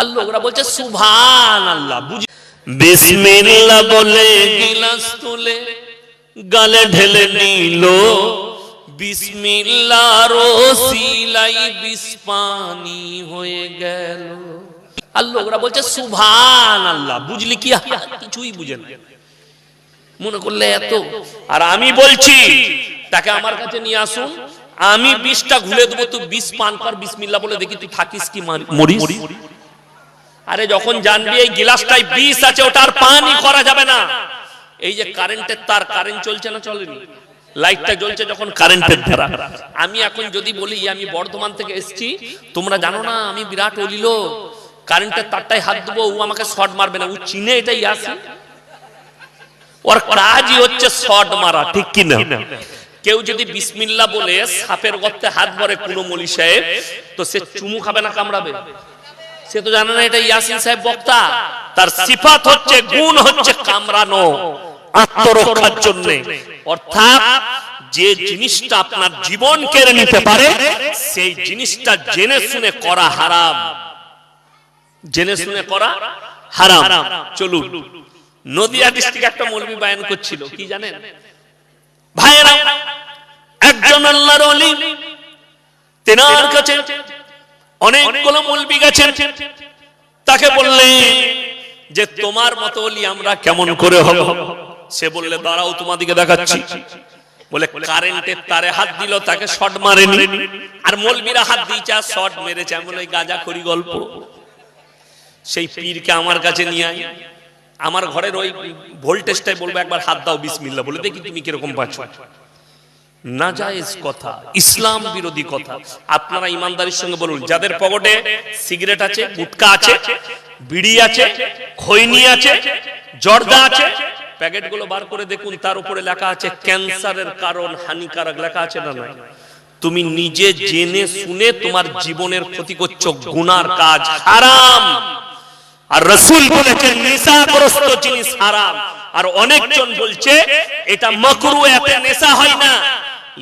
আর লোকরা বলছে সুভান আল্লাহ বুঝি বিসমিল্লাহ বলে গিলাস তুলে গালে ঢেলে নিল। বিসমিল্লাহর সিলাই বিস্পানি হয়ে গেল। আর লোকরা বলছে সুভান আল্লাহ বুঝলি কি? কিছুই বুঝে না। মনে করলে এত। আর আমি বলছি তাকে আমার কাছে নিয়ে আসুন। আমি বিষটা ঘুরে দেবো তুই বিষ পান কর বিসমিল্লা বলে দেখি তুই থাকিস কি মার- মরিস? আরে যখন জানবি এই গিলাসটাই বিষ আছে, ওটা আর পানি করা যাবে না। এই যে কারেন্টের তার কারেন্ট চলছে না চলেনি? লাইটটা জ্বলছে যখন কারেন্টের ধারা। আমি এখন যদি বলি, আমি বর্ধমান থেকে এসেছি, তোমরা জানো না, আমি বিরাট অলিল কারেন্টের তারটাই হাত দেবো ও আমাকে শর্ট মারবে না। ও চিনে এটাই আসে ওর কাজই হচ্ছে শর্ট মারা, ঠিক কি না? কেউ যদি বিসমিল্লা বলে, সাপের গর্তে হাত ভরে মলি সাহেব, তো সে চুমু খাবে না কামড়াবে। সে তো জানে না, এটা ইয়াসিন সাহেব বক্তা। তার সিফাত হচ্ছে, গুণ হচ্ছে কামড়ানো, আত্মরক্ষার জন্য। অর্থাৎ যে জিনিসটা আপনার জীবন কেড়ে নিতে পারে, সেই জিনিসটা জেনে শুনে করা হারাম। জেনে শুনে করা হারাম। চলুন। নদিয়া ডিস্ট্রিক্ট একটা মৌলবী বায়ান করছিল, কি জানেন? ভাইয়েরা, একজন আল্লাহর অলি তেনার কাছে অনেকগুলো মৌলবী গেছেন। তাকে বললেন যে তোমার মতো অলি আমরা কেমন করে হব? সে বললে দাঁড়াও তোমাদিকে দেখাচ্ছি। বলে কারেন্টের তারে হাত দিল তাকে শর্ট মারেনি। আর মৌলবীরা হাত দিয়েছে আর শর্ট মেরেছে। আমি বলে গাজা করি গল্প। সেই পীরকে আমার কাছে নিয়ে আয়। আমার ঘরের ওই ভোল্টেজটাই বলব একবার হাত দাও বিসমিল্লা বলে দেখি তুমি কীরকম পাচ্ছ না জায়েজ কথা, ইসলাম বিরোধী কথা। আপনারা ইমানদারির সঙ্গে বলুন, যাদের পকেটে সিগারেট আছে, গুটকা আছে, বিড়ি আছে, খৈনি আছে, জর্দা আছে, প্যাকেটগুলো বার করে দেখুন, তার উপরে লেখা আছে, ক্যান্সারের কারণ, হানিকারক লেখা আছে না নয় তুমি নিজে জেনে শুনে তোমার জীবনের ক্ষতি করছ, গুনার কাজ হারাম। আর রসুল বলেছেন, নেশাগ্রস্ত জিনিস হারাম। আর অনেকজন বলছে, এটা মকরু এতে নেশা হয় না।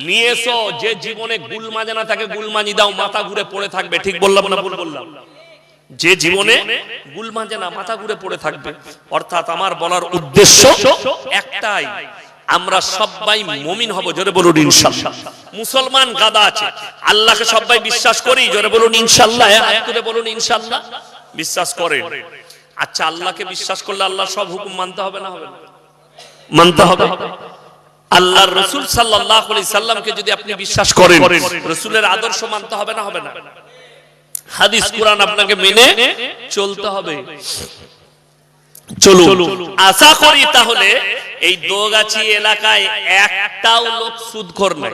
নিয়ে এসো যে জীবনে গুল মাজে না তাকে গুল মাজি দাও, মাথা ঘুরে পড়ে থাকবে। ঠিক বললাম না ভুল বললাম? যে জীবনে গুল মাজে না, মাথা ঘুরে পড়ে থাকবে। অর্থাৎ আমার বলার উদ্দেশ্য একটাই, আমরা সবাই মমিন হব, জোরে বলুন ইনশাল্লাহ। মুসলমান গাদা আছে। আল্লাহকে সবাই বিশ্বাস করি, জোরে বলুন ইনশাল্লাহ তুলে বলুন ইনশাল্লাহ। বিশ্বাস করেন। আচ্ছা আল্লাহকে বিশ্বাস করলে আল্লাহ সব হুকুম মানতে হবে না হবে? মানতে হবে। আল্লাহর রসুল সাল্লাহ সাল্লামকে যদি আপনি বিশ্বাস করেন রসুলের আদর্শ মানতে হবে না হবে না। হাদিস কোরআন আপনাকে মেনে চলতে হবে। চলুন। আশা করি তাহলে এই দোগাছি এলাকায় একটাও লোক সুদখোর নাই।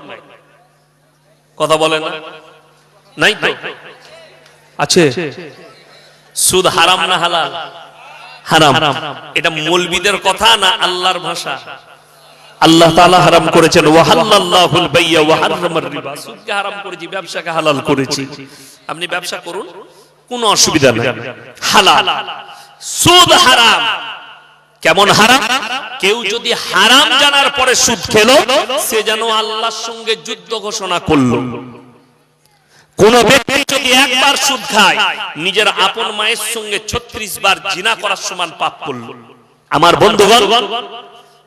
কথা বলে না? নাই তো? আছে? সুদ হারাম না হালাল? হারাম। এটা মৌলবিদের কথা না আল্লাহর ভাষা? আল্লাহ তাআলা হারাম করেছেন। ওয়াহাল্লাল্লাহুল বাইয়া ওয়া হারামার রিবা সুদকে হারাম করেছি ব্যবসাকে হালাল করেছি। আপনি ব্যবসা করুন কোনো অসুবিধা নেই। হালাল। সুদ হারাম। কেমন হারাম? কেউ যদি হারাম জানার পরে সুদ খেলো সে যেন আল্লাহর সঙ্গে যুদ্ধ ঘোষণা করল। কোন ব্যক্তি যদি একবার সুদ খায় নিজের আপন মায়ের সঙ্গে ছত্রিশ বার জিনা করার সমান পাপ করল। আমার বন্ধুগণ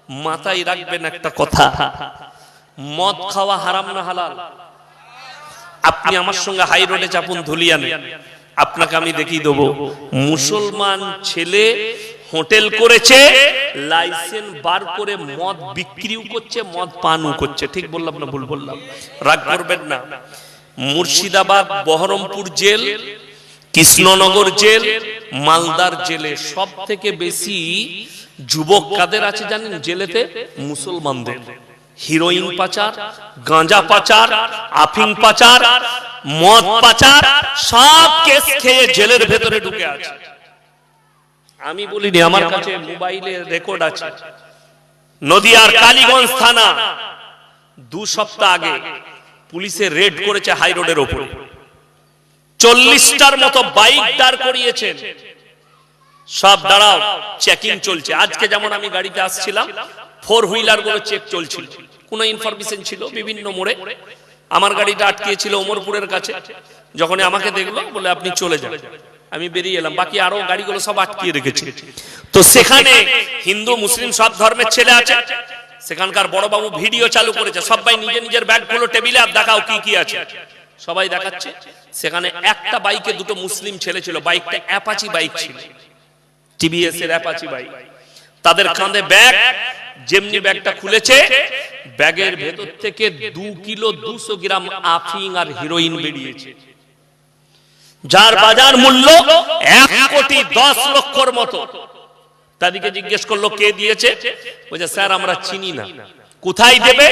মাথায় রাখবেন একটা কথা। মদ খাওয়া হারাম না হালাল? আপনি আমার সঙ্গে হাই রোডে চাপুন ধুলিয়ানে আপনাকে আমি দেখিয়ে দেবো। মুসলমান ছেলে হোটেল করেছে, লাইসেন্স বার করে মদ বিক্রিও করছে, মদ পানও করছে। ঠিক বললাম না ভুল বললাম? রাগ করবেন না। মুর্শিদাবাদ, বহরমপুর জেল, কৃষ্ণনগর জেল, মালদার জেলে। সব থেকে বেশি যুবক কাদের আছে জানেন? জেলেতে? মুসলমানদের। হিরোইন পাচার, গাঁজা পাচার আফিং পাচার, মদ পাচার, সব কেস খেয়ে জেলের ভেতরে ঢুকে আছে। আমি বলিনি, আমার কাছে মোবাইলে রেকর্ড আছে। নদিয়ার কালীগঞ্জ থানা, দু সপ্তাহ আগে পুলিশে রেড করেছে হাই রোডের ওপরে। চল্লিশটার মতো বাইক দাঁড় করিয়েছেন। সব দাঁড়াও চেকিং চলছে। আজকে যেমন আমি গাড়িতে আসছিলাম ফোর হুইলারগুলো চেক চলছিল। কোন ইনফরমেশন ছিল বিভিন্ন মোড়ে। আমার গাড়িটা আটকিয়েছিল ওমরপুরের কাছে। যখন আমাকে দেখল, বলে আপনি চলে যান। আমি বেরিয়ে এলাম। বাকি আরও গাড়িগুলো সব আটকিয়ে রেখেছি। তো সেখানে হিন্দু, মুসলিম সব ধর্মের ছেলে আছে। সেখানকার বড় বাবু ভিডিও চালু করেছে। সবাই নিজের নিজের ব্যাগগুলো টেবিলে আর দেখাও কি কি আছে। সবাই দেখাচ্ছে। সেখানে একটা বাইকে দুটো মুসলিম ছেলে ছিল। বাইকটা অ্যাপাচি বাইক ছিল। টিভিএস এর অ্যাপাচি বাইক তাদের কাঁধে ব্যাগ যেমনি ব্যাগটা খুলেছে ব্যাগের ভেতর থেকে দু কিলো দুশো গ্রাম আফিং আর হিরোইন বেরিয়েছে। যার বাজার মূল্য এক কোটি দশ লক্ষর মতো। তাদেরকে জিজ্ঞেস করল কে দিয়েছে? বলছে স্যার আমরা চিনি না। কোথায় দেবে?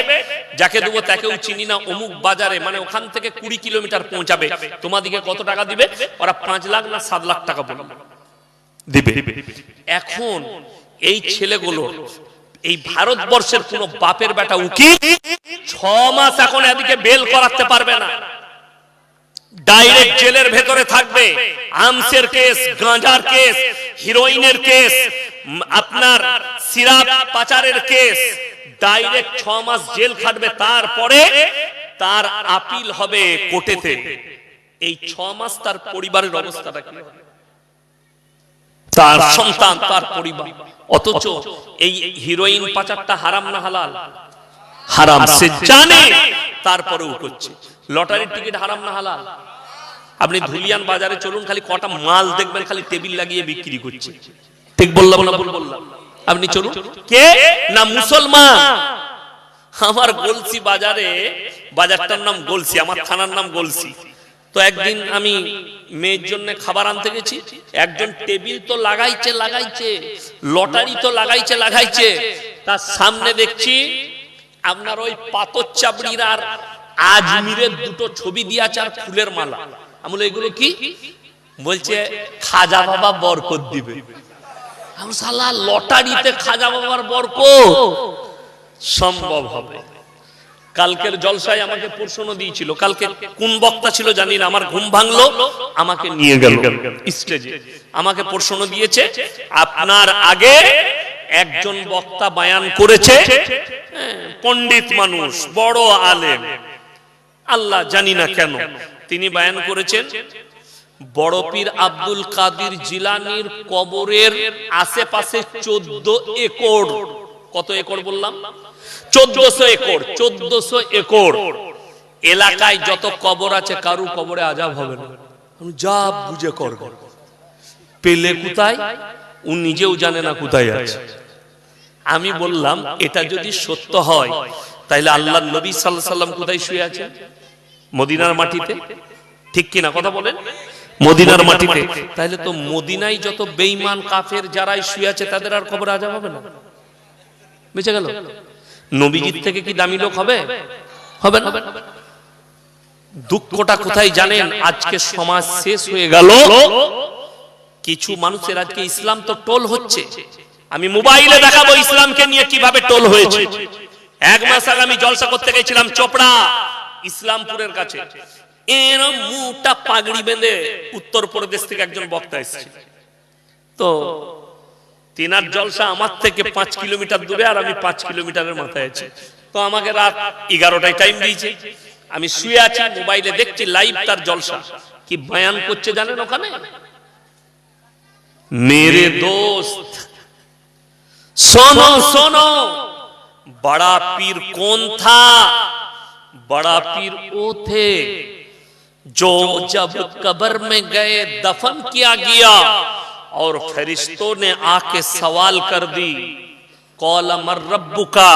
যাকে দেবো তাকেও চিনি না। অমুক বাজারে মানে ওখান থেকে কুড়ি কিলোমিটার পৌঁছাবে। তোমাদিকে কত টাকা দিবে? ওরা পাঁচ লাখ না সাত লাখ টাকা বলবে দিবে। এখন এই ছেলেগুলো এই ভারতবর্ষের কোন বাপের বেটা উকিল ছ মাস এখন এদিকে বেল করাতে পারবে না। ডাইরেক্ট জেলের ভেতরে থাকবে। আমসের কেস, গাঁজার কেস, হিরোইনের কেস আপনার সিরাপ পাচারের কেস ডাইরেক্ট ছ মাস জেল খাটবে। তারপরে তার আপিল হবে কোর্টেতে। এই ছ মাস তার পরিবারের অবস্থাটা কি হবে? তার সন্তান তার পরিবার। অথচ এই হিরোইন পাচারটা হারাম না হালাল? হারাম সে জানে। তারপরেও করছে। লটারির টিকিট হারাম না হালাল? আপনি ধুলিয়ান বাজারে চলুন খালি কটা মাল দেখবেন খালি টেবিল লাগিয়ে বিক্রি করছে। ঠিক বললাম না ভুল বললাম? আপনি চলুন। কে? না মুসলমান। আমার গলসি বাজারে বাজারটার নাম গলসি আমার থানার নাম গলসি। তো একদিন আমি মেয়ের জন্য খাবার আনতে গেছি। একজন টেবিল তো লাগাইছে লাগাইছে, লটারি তো লাগাইছে লাগাইছে। তার সামনে দেখছি আপনার ওই পাতর চাপড়ির আর আজমিরের দুটো ছবি দিয়েছে আর ফুলের মালা। আমি এগুলো কি? বলছে, খাজা বাবা বরকত দিবে। আমি লটারিতে খাজা বাবার বরকত? সম্ভব হবে। কালকের জলসায় আমাকে প্রশ্ন দিয়েছিল কালকে কোন বক্তা ছিল জানি না আমার ঘুম ভাঙলো আমাকে নিয়ে গেল স্টেজে। আমাকে প্রশ্ন দিয়েছে আপনার আগে একজন বক্তা বায়ান করেছে হ্যাঁ, পণ্ডিত মানুষ বড় আলেম। আল্লাহ জানি না কেন তিনি বায়ান করেছেন বড় পীর আব্দুল কাদির জিলানির কবরের আশেপাশে চোদ্দ একর। কত একর বললাম? চোদ্দশো একর চোদ্দশো একর। এলাকায় যত কবর আছে, কারু কবরে আজাব হবে না। যা বুঝে করব। পেলে কোথায়? ও নিজেও জানে না কোথায় আছে। আমি বললাম, এটা যদি সত্য হয় তাহলে আল্লাহ নবী সাল্লাহ সাল্লাম কোথায় শুয়ে আছে? মদিনার মাটিতে? ঠিক কিনা কথা বলেন? মদিনার মাটিতে। তাহলে তো মদিনায় যত বেঈমান, কাফের যারাই শুয়ে আছে, তাদের আর কবর আজাব হবে না। বেঁচে গেল? নবীজির থেকে কি দামি লোক হবে? হবে? না। দুঃখটা কোথায় জানেন? আজকে সমাজ শেষ হয়ে গেল। কিছু মানুষের আজকে ইসলাম তো টোল হচ্ছে। আমি মোবাইলে দেখাবো ইসলামকে নিয়ে কীভাবে টোল হয়েছে। এক মাস আগে আমি জলসা করতে গেছিলাম চোপড়া ইসলামপুরের কাছে। এরম মুটা পাগড়ি বেঁধে উত্তর প্রদেশ থেকে একজন বক্তা এসেছিল। তো তিনার জলসা আমার থেকে পাঁচ কিলোমিটার দূরে আর আমি পাঁচ কিলোমিটারের মাথায় আছি তো আমাকে রাত এগারোটায় টাইম দিয়েছে আমি শুয়ে আছি মোবাইলে দেখছি লাইভ তার জলসা কি বয়ান করছে জানেন ওখানে मेरे दोस्त सुनो सुनो बड़ा पीर कौन था बड़ा पीर वो थे जो जब कब्र में गए दफन किया गया और फरिश्तों ने आके सवाल कर दी कौल अमर रब्बु का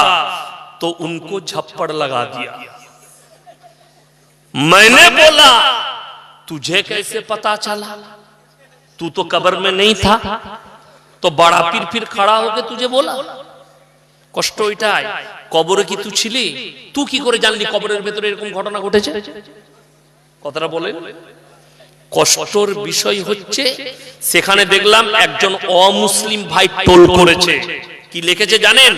तो उनको झप्पड़ लगा दिया मैंने बोला तुझे कैसे पता चला तू तो कब्र में नहीं था तो बड़ा पीर फिर खड़ा होके तुझे बोला কষ্ট ওইটাই কবরে কি তুই ছিলি তুই কি করে জানলি কবরের ভেতরে এরকম ঘটনা ঘটেছে কথাটা বলেন কষ্টর বিষয় হচ্ছে সেখানে দেখলাম একজন অমুসলিম ভাই টোল করেছে কি লিখেছে জানেন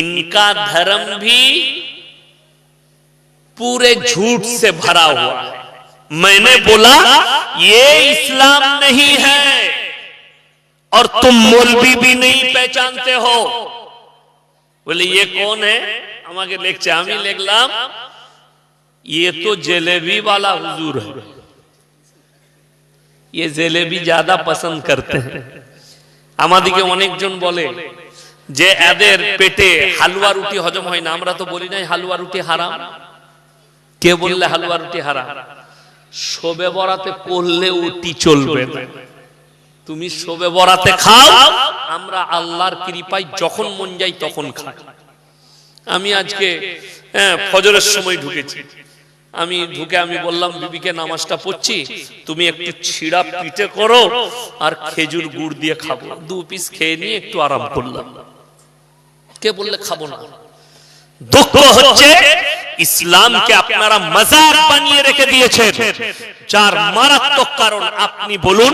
ইনকা ধর্ম ভি पूरे झूठ से भरा हुआ है मैंने बोला ये इस्लाम नहीं है और तुम मौलवी भी नहीं पहचानते हो बोले ये कौन है আমাকে লিখছে আমি লিখলাম ये तो जलेबी वाला हुजूर है ये जलेबी ज्यादा पसंद करते हैं আমাদিকে অনেকজন বলে যে এদের পেটে হালুয়া রুটি হজম হয় না আমরা তো বলি নাই হালুয়া রুটি হারাম কে বললে হালুয়া রুটি হারাম শোবে বরাতে করলে উটি চলবে না তুমি শোবে বরাতে খাও আমরা আল্লাহর কৃপায় যখন মন যাই তখন খাই আমি আজকে হ্যাঁ, ফজরের সময় ঢুকেছি আমি ঢুকে আমি বললাম বিবিকে নামাজটা পড়ছি তুমি একটু ছিড়া পিঠে করো আর খেজুর গুড় দিয়ে খাব। দু পিস খেয়ে নিয়ে একটু আরাম করলাম। কে বললে খাব না? দুঃখ হচ্ছে ইসলামকে আপনারা মজাক বানিয়ে রেখে দিয়েছেন। যার মারাত্মক কারণ আপনি বলুন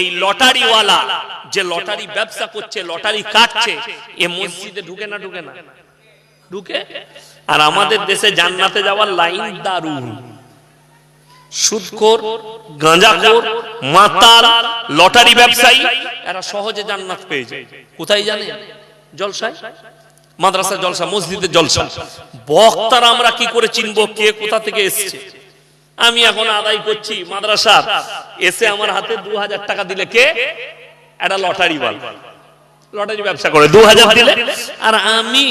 এই লটারিওয়ালা যে লটারি ব্যবসা করছে লটারি কাটছে এ মসজিদে ঢুকে না ঢুকে না। ঢুকে? আর আমাদের দেশে জান্নাতে যাওয়ার লাইন দারুণ। সুদখোর, গাঁজাখোর, মাতাল, লটারি ব্যবসায়ী, এরা সহজে জান্নাত পেয়ে যায়। কোথায় জানে? জলসায়? মাদ্রাসা জলসা, মসজিদে জলসা। বক্তারা আমরা কি করে চিনবো? কে কোথা থেকে এসছে? আমি এখন আদায় করছি মাদ্রাসা এসে আমার হাতে দু হাজার টাকা দিলে কে? একটা লটারি বল। লটারি ব্যবসা করে। দু হাজার দিলে? আর আমি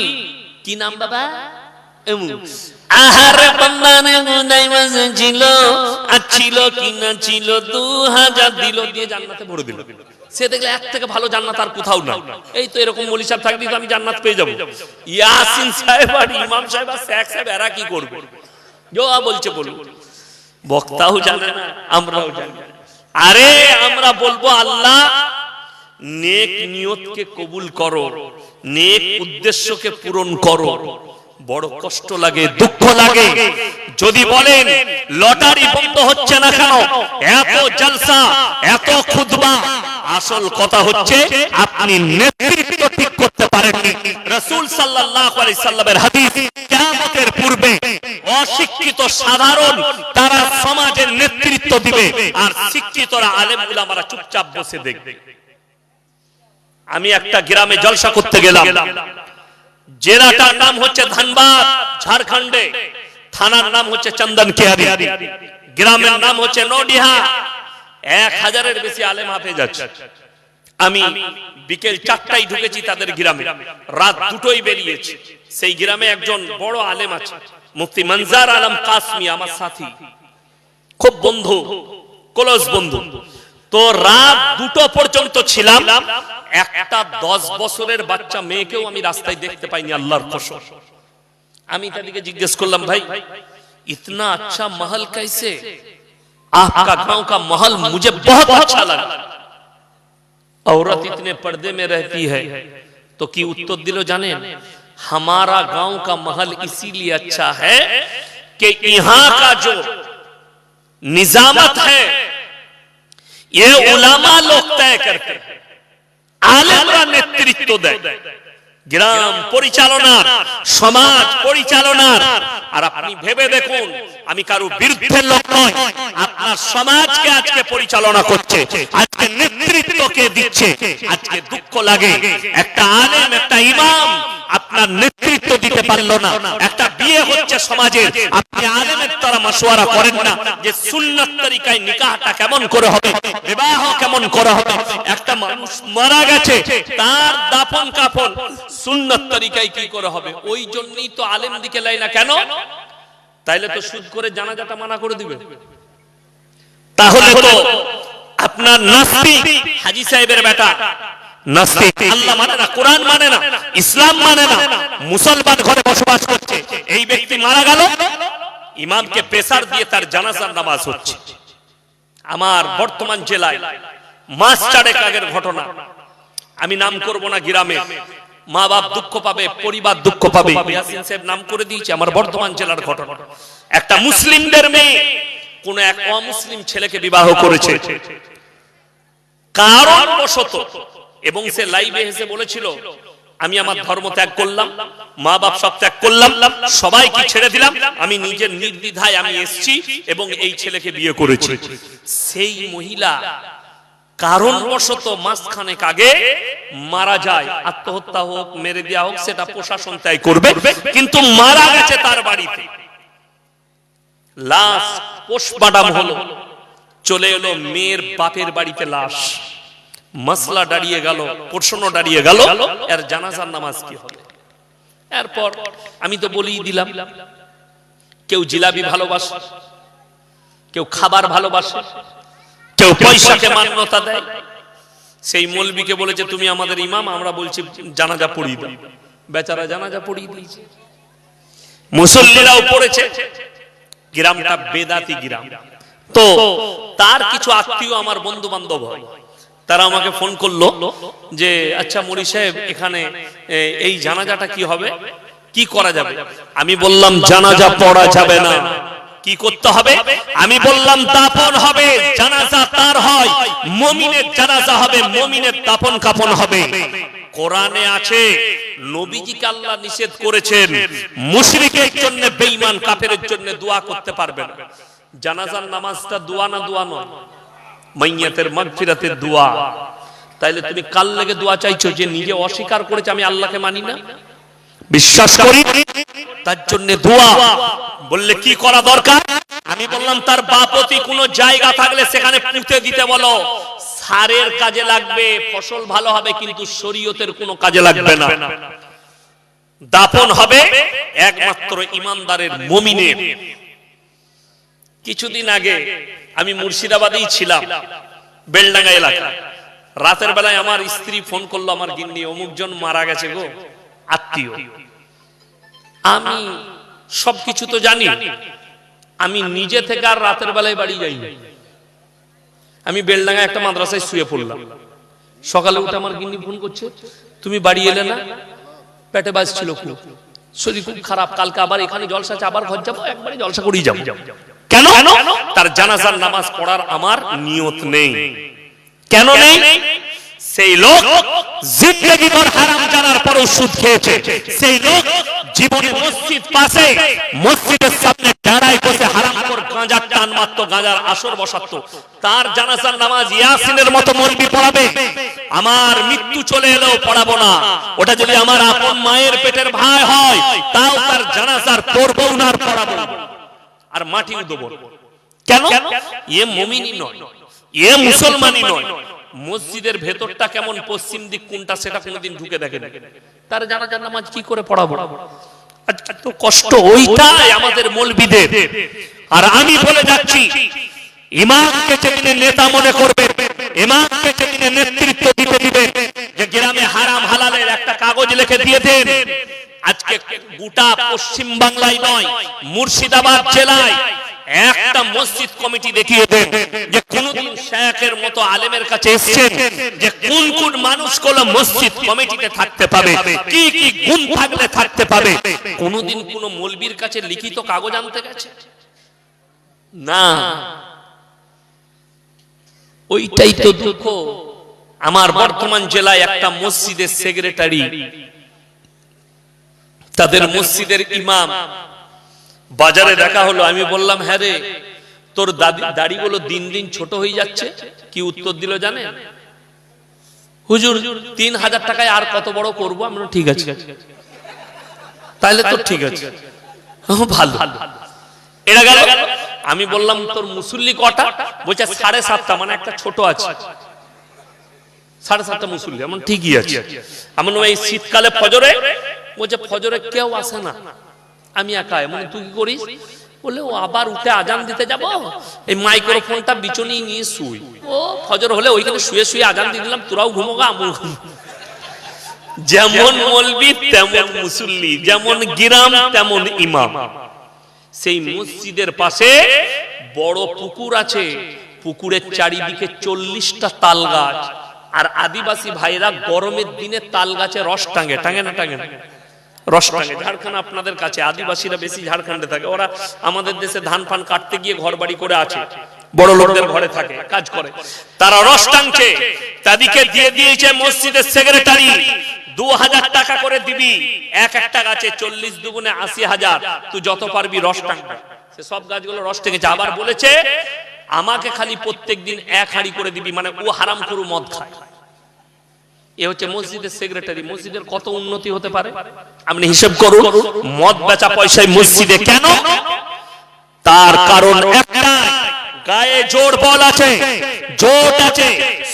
কি নাম বাবা? আহারে বান্দানে গুনাই মাঝে ছিল, আর ছিল ছিল দু হাজার দিল দিয়ে জান্নাতে ভরে দিল। সে দেখলে এক থেকে ভালো জান্নাত আর কোথাও না এই তো এরকম মলি সাহেব আমি জান্নাত পেয়ে যাব। ইয়াসিন সাহেব আর ইমাম সাহেব আর শেখ সাহেব, এরা কি করবে? বলছে বলুন। বক্তাও জানে না, আমরাও জানি। আরে, আমরা বলব, আল্লাহ, নেক নিয়তকে কবুল করো, নেক উদ্দেশ্যকে পূরণ করো। বড় কষ্ট লাগে, দুঃখ লাগে। যদি বলেন, লটারি বন্ধ হচ্ছে না কেন? এত জলসা, এত খুদবা আসল কথা হচ্ছে, আপনি নেতৃত্ব ঠিক করতে পারেননি। রাসূল সাল্লাল্লাহু সাল্লামের হাদিস, কিয়ামতের পূর্বে অশিক্ষিত সাধারণ তারা সমাজের নেতৃত্ব দিবে, আর শিক্ষিতরা আলেম উলামারা চুপচাপ বসে দেখবে। আমি একটা গ্রামে জলসা করতে গেলাম। জেলাটার নাম হচ্ছে ধানবাদ, ঝাড়খণ্ডে। থানার নাম হচ্ছে চন্দন কেয়ারি। গ্রামের নাম হচ্ছে নডিহা। এক হাজারের বেশি আলেম হাফেজ আছে। আমি বিকেল চারটায় ঢুকেছি তাদের গ্রামে। রাত দুটোই বেরিয়েছি। সেই গ্রামে একজন বড় আলেম আছে, মুফতি মনজার আলম কাসমি, আমার সাথী। খুব বন্ধু ক্লোজ বন্ধু। তো রাত দুটো পর্যন্ত ছিলাম একটা দশ বছরের বাচ্চা মেয়েকেও আমি রাস্তায় দেখতে পাইনি আল্লাহর কসম আমি তাদেরকে জিজ্ঞেস করলাম ভাই इतना अच्छा महल कैसे आपका गांव का महल मुझे बहुत अच्छा लगा औरत इतने पर्दे में रहती है तो की उत्तर दिलो जाने हमारा गांव का महल इसीलिए अच्छा है कि यहाँ का जो निजामत है ये उलामा लोग तय करते हैं আলেমরা নেতৃত্ব দেয় গ্রাম পরিচালনার সমাজ পরিচালনার আর আপনি ভেবে দেখুন আমি কারো বিরুদ্ধে লোক নয় আপনার সমাজকে আজকে পরিচালনা করছে আজকে নেতৃত্ব কে দিচ্ছে আজকে দুঃখ লাগে একটা আলেম একটা ইমাম আপনার নেতৃত্ব দিতে পারল না। একটা বিয়ে হচ্ছে সমাজে। আপনি আলেমের তারা মাসোয়ারা করেন না যে সুন্নত তরিকায় নিকাহটা কেমন করে হবে, বিবাহ কেমন করে হবে। একটা মানুষ মারা গেছে, তার দাফন কাফন সুন্নত তরিকায় কি করে হবে? ওই জন্যই তো আলেম দিকে লাই না কেন? তাইলে তো সুদ করে জানাজাটা মানা করে দিবে। তাহলে তো আপনার নাস্তিক হাজি সাহেবের বেটা নাস্তিক। আল্লাহ মানে না কোরআন মানে না ইসলাম মানে না। মুসলমান ঘরে বসবাস করছে। এই ব্যক্তি মারা গেল। ইমামকে প্রেসার দিয়ে তার জানাজার নামাজ হচ্ছে। আমার বর্তমান জেলায় মাস চারেক আগের ঘটনা। আমি নাম করব না গ্রামে। মা বাপ দুঃখ পাবে পরিবার দুঃখ পাবে। ইয়াসিন সাহেব নাম করে দিয়েছে আমার বর্তমান জেলার ঘটনা। একটা মুসলিমদের মেয়ে কোন এক অমুসলিম ছেলেকে বিবাহ করেছে। কারণবশত এবং সে লাইভে এসে বলেছিল আমি আমার ধর্ম ত্যাগ করলাম মা বাপ সব ত্যাগ করলাম সবাইকে ছেড়ে দিলাম আমি নিজের নির্দ্বিধায় আমি এসেছি এবং এই ছেলেকে বিয়ে করেছি। সেই মহিলা কারণবশত মাসখানেক আগে মারা যায় আত্মহত্যা হোক মেরে দেওয়া হোক সেটা প্রশাসন তাই করবে কিন্তু মারা গেছে তার বাড়িতে। লাশ পোস্টমার্টাম হলো। চলে এলো মেয়ের বাপের বাড়িতে লাশ। মাসলা দাঁড়িয়ে গেল, প্রশ্ন দাঁড়িয়ে গেল, এর জানাজার নামাজ কি হবে? এরপর আমি তো বলেই দিলাম, কেউ জিলাপি ভালোবাসে, কেউ খাবার ভালোবাসে, কেউ পয়সাকে মান্যতা দেয়। সেই মলবিকে বলেছে, তুমি আমাদের ইমাম, আমরা বলছি, জানাজা পড়িয়ে দাও। বেচারা জানাজা পড়িয়ে দিয়েছে। মুসল্লিরাও পড়েছে, গ্রামটা বেদাতি গ্রাম। তো তার কিছু আত্মীয় আমার বন্ধু বান্ধব হয়। তারা আমাকে ফোন করল যে আচ্ছা মরি সাহেব, এখানে এই জানাজাটা কি হবে? কি করা যাবে? আমি বললাম, জানাজা পড়া যাবে না। কি করতে হবে? আমি বললাম দাপন হবে, জানাজা তার হয়। মমিনের জানাজা হবে, মমিনের দাপন কাপন হবে। কোরআনে আছে, নবীজিকে আল্লাহ নিষেধ করেছেন, মুশরিকের জন্য বেঈমান, কাফেরের জন্য দোয়া করতে পারবে না। জানাজার নামাজটা দোয়া না দোয়া নয়। মাইয়াতের মাগফিরাতের দোয়া। তাইলে তুমি কাল লেগে দোয়া চাইছো যে নিজে অস্বীকার করেছে, আমি আল্লাহকে মানি না? বিশ্বাস করি? তার জন্য দোয়া। বললে কি করা দরকার? আমি বললাম, তার বাপতি কোনো জায়গা থাকলে সেখানে পুঁতে দিতে বলো। সারের কাজে লাগবে, ফসল ভালো হবে, কিন্তু শরীয়তের কোনো কাজে লাগবে না। দাপন হবে একমাত্র ইমানদারের মমিনের। কিছুদিন আগে আমি মুর্শিদাবাদেই ছিলাম বেলডাঙ্গা এলাকা রাতের বেলায় আমার স্ত্রী ফোন করল আমার গিন্নি অমুকজন মারা গেছে গো আত্মীয়। আমি সবকিছু তো জানি। আমি নিজে থেকে আর রাতের বেলায় বাড়ি যাই আমি বেলডাঙ্গা একটা মাদ্রাসায় শুয়ে পড়লাম। সকালে উঠে আমার গিন্নি ফোন করছে তুমি বাড়ি এলে না? পেটে বাজছিল খুব। শরীর খুব খারাপ কালকে আবার এখানে জলসা আছে আবার ঘর যাব? একবারে জলসা করেই যাব। কেন? তার জানাজার নামাজ পড়ার আমার নিয়ত নেই। কেন নেই? সেই লোক জিন্দগি ভর হারাম জানার পরও সুদ খেয়েছে। সেই লোক জীবনে মসজিদ পাশে মসজিদের সামনে দাঁড়ায় বসে হারাম কর গাঁজার টান মারতো গাঁজার আসর বসাতো। তার জানাজার নামাজ ইয়াসিনের মতো পড়াবে। আমার মৃত্যু চলে এলেও পড়াবো না। ওটা যদি আমার আপন মায়ের পেটের ভাই হয় তাও তার জানাজার পড়ব না আর পড়াবো না। আর মাটিও দেবো কেন? এ মমিনই নয়। এ মুসলমানই নয়। মসজিদের ভেতরটা কেমন পশ্চিম দিক কোনটা সেটা কোনোদিন ঢুকে দেখে তার জানাজার নামাজ কি করে পড়াবো তো কষ্ট ওইটাই আমাদের মলবিদের। আর আমি বলে যাচ্ছি ইমামকে যেদিনে নেতা মনে করবে ইমামকে নেতৃত্ব দিতে দিবে যে গ্রামে হারাম হালালের একটা কাগজ লিখে দিয়ে দেন আজকে গোটা পশ্চিম বাংলায় নয়, মুর্শিদাবাদ জেলায় একটা মসজিদ কমিটি দেখিয়ে দেন যে কোনদিন শেখের মতো আলেমের কাছে এসেছেন যে কোন কোন মানুষগুলো মসজিদ কমিটিতে থাকতে পাবে, কি কি গুণ থাকলে থাকতে পাবে, কোনদিন কোন মলবির কাছে লিখিত কাগজ আনতে গেছে? না। ওইটাই তো দুঃখ। আমার বর্তমান জেলায় একটা মসজিদের সেক্রেটারি তাদের মসজিদের ইমাম। বাজারে দেখা হলো, আমি বললাম হ্যাঁ রে, তোর দাড়িগুলো দিন দিন ছোট হয়ে যাচ্ছে। কি উত্তর দিল জানে? হুজুর, তিন হাজার টাকায় আর কত বড় করব? আমরা ঠিক আছে। তাহলে তো ঠিক আছে। আমি বললাম, তোর মুসল্লি কটা? বলছে, সাড়ে সাতটা মানে একটা ছোট আছে। সাড়ে সাতটা মুসল্লি এমন ঠিকই আছে। এমন এই শীতকালে ফজরে বলছে ফজরে কেউ আসে না। আমি একা মানে তুই কি করিস? বলে, ও আবার উঠে আজান দিতে যাব। এই মাইক্রোফোনটা বিচনি নিয়ে শুই। ও, ফজর হলে ওইখানে শুয়ে শুয়ে আজান দিয়ে দিলাম, তোরাও ঘুমোগা আমুল যেমন মলবি, তেমন মুসল্লি, যেমন গিরাম, তেমন ইমাম। সেই মসজিদের পাশে বড় পুকুর আছে। পুকুরের চারিদিকে চল্লিশটা তাল গাছ আর আদিবাসী ভাইরা গরমের দিনে তাল গাছে রস টাঙে টাঙে না টাঙে না? রস টাঙে আপনাদের কাছে, আদিবাসীরা বেশি ঝাড়খণ্ডে থাকে। ওরা আমাদের দেশে ধান ফান কাটতে গিয়ে ঘর করে আছে। বড় লোকদের ঘরে থাকে, কাজ করে। তারা রস টাঙছে তাদেরকে দিয়ে দিয়েছে মসজিদের সেক্রেটারি দু হাজার টাকা করে দিবি। এক একটা গাছে চল্লিশ দুগুণে আশি হাজার। তুই যত পারবি রস টাঙবে সে সব গাছগুলো রস টেকেছে আবার বলেছে, আমাকে খালি প্রত্যেক দিন এক হাড়ি করে দিবি। মানে ও হারাম করু মদ খায়। এ হচ্ছে মসজিদের সেক্রেটারি মসজিদের কত উন্নতি হতে পারে? আপনি হিসেব করুন মদ বেচা পয়সায় মসজিদে কেন? তার কারণ একটা গায়ে জোর বল আছে জোট আছে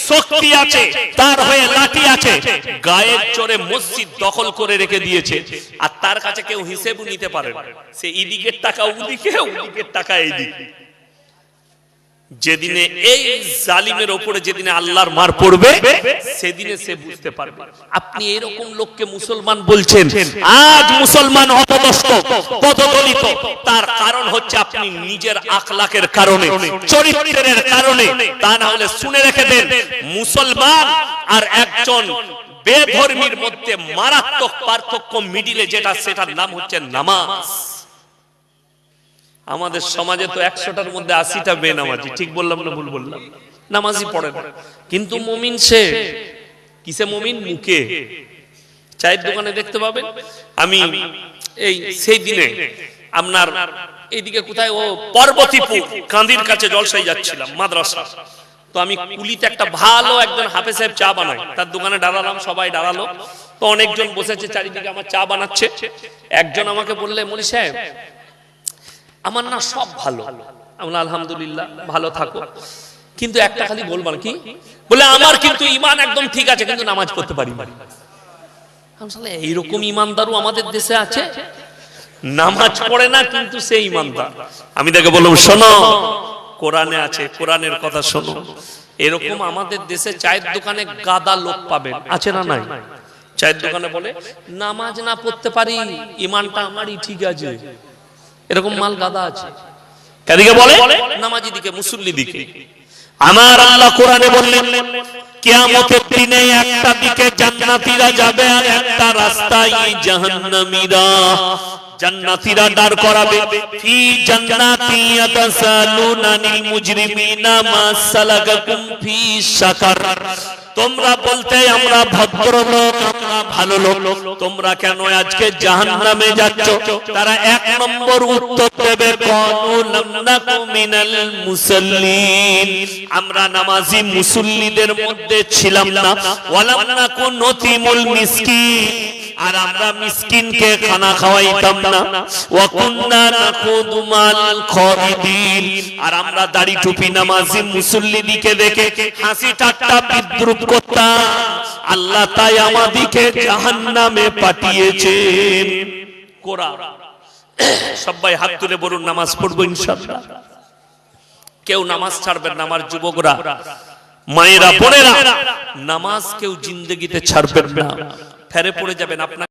শক্তি আছে তার হয়ে লাঠি আছে গায়ের চোরে মসজিদ দখল করে রেখে দিয়েছে। আর তার কাছে কেউ হিসেবও নিতে পারে না। সে ইদিকের টাকা ওদিকে ওদিকের টাকা এইদিকে যেদিনে এই জালিমের ওপরে যেদিনে আল্লাহর মার পড়বে, সেদিনে সে বুঝতে পারবে। আপনি এরকম লোককে মুসলমান বলছেন, আজ মুসলমান অপদস্থ, পদদলিত। তার কারণ হচ্ছে আপনি নিজের আখলাকের কারণে, চরিত্রের কারণে। তা না হলে শুনে রেখে দেন, মুসলমান আর একজন বেধর্মীর মধ্যে মারাত্মক পার্থক্য মিডিলে যেটা, সেটার নাম হচ্ছে নামাজ। আমাদের সমাজে তো একশোটার মধ্যে আশিটা বেনামাজি। ঠিক বললাম না ভুল বললাম? নামাজি পড়ে না। কিন্তু মমিন সে, কিসে মমিন? মুখে। চায়ের দোকানে দেখতে পাবেন আমি এই সেই দিনে আপনার এইদিকে কোথায়? ও পর্বতীপুর, কান্দির কাছে জলসাই যাচ্ছিলাম, মাদ্রাসা। তো আমি কুলিতে একটা ভালো একজন হাফে সাহেব চা বানাই। তার দোকানে দাঁড়ালাম, সবাই দাঁড়াল। তো অনেকজন বসেছে, চারিদিকে আমার চা বানাচ্ছে। একজন আমাকে বললে মনি সাহেব আমার না সব ভালো। আমরা আলহামদুলিল্লাহ, ভালো থাকো। কিন্তু একটা খালি বলবার কি? বলে, আমার কিন্তু ইমান একদম ঠিক আছে, কিন্তু নামাজ পড়তে পারি এইরকম ইমানদারও আমাদের দেশে আছে? নামাজ পড়ে না, কিন্তু সে ইমানদার আমি তাকে বললাম, শোনো, কোরআনে আছে, কোরআনের কথা শোনো। এরকম আমাদের দেশে চায়ের দোকানে গাদা লোক পাবেন আছে না নাই? চায়ের দোকানে বলে, নামাজ না পড়তে পারি ইমানটা আমারই ঠিক আছে। এরকম মাল গাদা আছে। কাদিকে বলে? নামাজি দিকে মুসল্লি দিকে। আমার আল্লাহ কোরআনে বললেন কিয়ামতের দিনে একটা দিকে জান্নাতীরা যাবে আর একটা রাস্তায় জাহান্নামীরা। জান্নাতীরা দাঁড় করাবে। ফি জান্নাতি ইয়াতাসালুনা আনিল মুজরিমিনা মা সালাকাকুম ফি সাকার তোমরা বলতে আমরা ভদ্রলোক আমরা ভালো লোক। তোমরা কেন আজকে জাহান্নামে যাচ্ছ? তারা এক নম্বর উত্তর দেবে আমরা নামাজি মুসল্লিদের মধ্যে ছিলাম না। ওয়ালাম নতিমুল আর আমরা মিসকিনকে খানা খাওয়াইতাম না। ওয়া কুননা নাকুদু মাল খারিদিন আর আমরা দাড়ি টুপি নামাজি মুসল্লি দিকে দেখে হাসি ঠাট্টা বিদ্রুপ করতাম। আল্লাহ তাই আমাদিকে জাহান্নামে পাঠিয়েছেন। কোরআন। সবাই হাত তুলে বলুন, নামাজ পড়ব ইনশাআল্লাহ। কেউ নামাজ ছাড়বেন না আমার যুবকরা। মায়েরা, বোনেরা, নামাজ কেউ জিন্দগিতে ছাড়বেন না। ফেরে পড়ে যাবেন আপনার